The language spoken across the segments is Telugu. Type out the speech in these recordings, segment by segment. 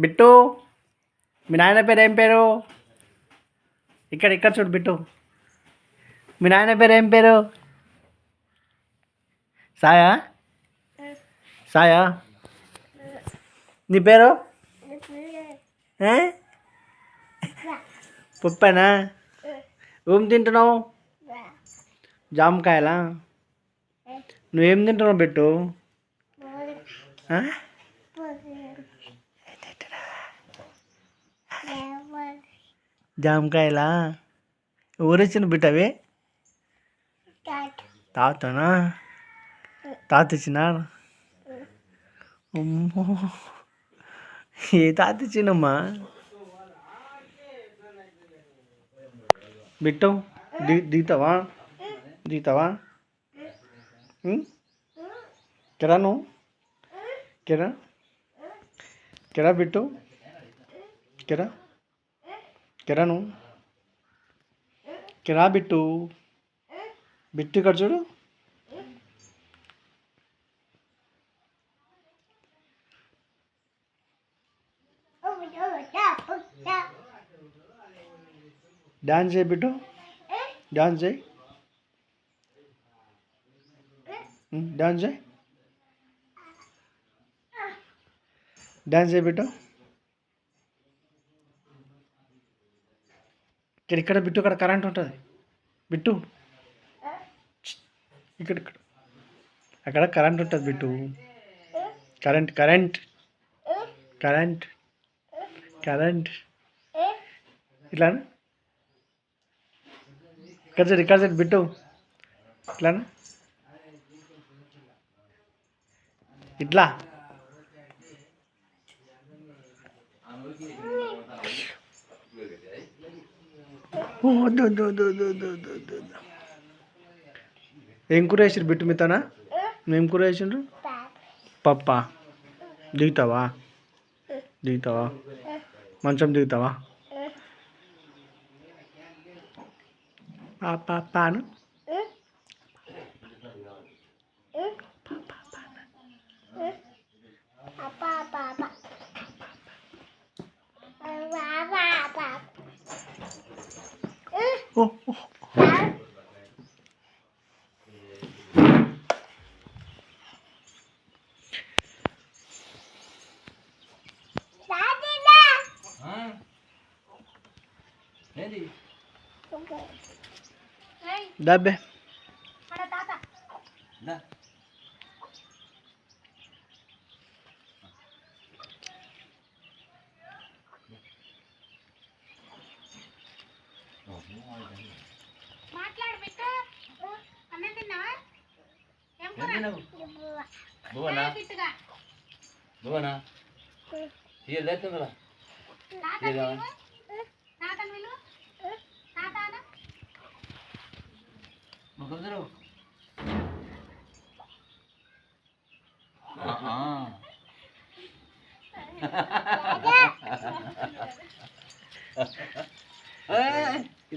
బిట్టు. మీ నాయన పేరు ఏం పేరు? ఇక్కడ ఇక్కడ చూడు బిట్టు. మీ నాయన పేరు ఏం పేరు? సాయా? సాయా? నీ పేరు? ఏ? పప్పేనా? ఏం తింటున్నావు? జామకాయలా? నువ్వేం తింటున్నావు బిట్టు ఆ? జామకాయలా ఊరొచ్చిన బిడ్డ అవి తాతనా తాత ఇచ్చిన అమ్మో ఏ తాత ఇచ్చినమ్మా బిట్టు ది దిగుతావా దిగుతావా ఉం? కెరా నువ్వు కెరా కెరా బిట్టు కెరా కెరా కిరా బిట్టు. బిట్టు ఇక్కడ చూడు. డాన్స్ చేయి బిట్టు. డాన్స్ చేయి. డాన్స్ చేయి. డాన్స్ చేయి బిట్టు. ఇక్కడ ఇక్కడ బిట్టు ఇక్కడ కరెంట్ ఉంటుంది. బిట్టు. ఇక్కడ ఇక్కడ. అక్కడ కరెంట్ ఉంటుంది Bittu. Current current. Current. Current. ఇట్లా ఇక్కడ సైడ్ ఇక్కడ సైడ్ బిట్టు. ఇట్లా ఇట్లా. వద్దు, వద్దు, వద్దు, వద్దు, వద్దు, వద్దు, వద్దు, వద్దు. ఏం కూర వేసారు బిట్టు మితనా? ఏం కూర వేసిండ్రు పప్ప. దిగుతావా? దిగుతావా? మంచం దిగుతావా? పాప Dá oh. మాట్లాడు బిడ్డ అన్నం తిన్నావా? ఏం కూర? బువ్వనా? బిట్టుగా? బువ్వనా? తీయ దర్శనరా తీయదా తాతను విలు ఆ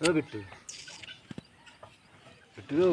ও বিট্টু বিট্টু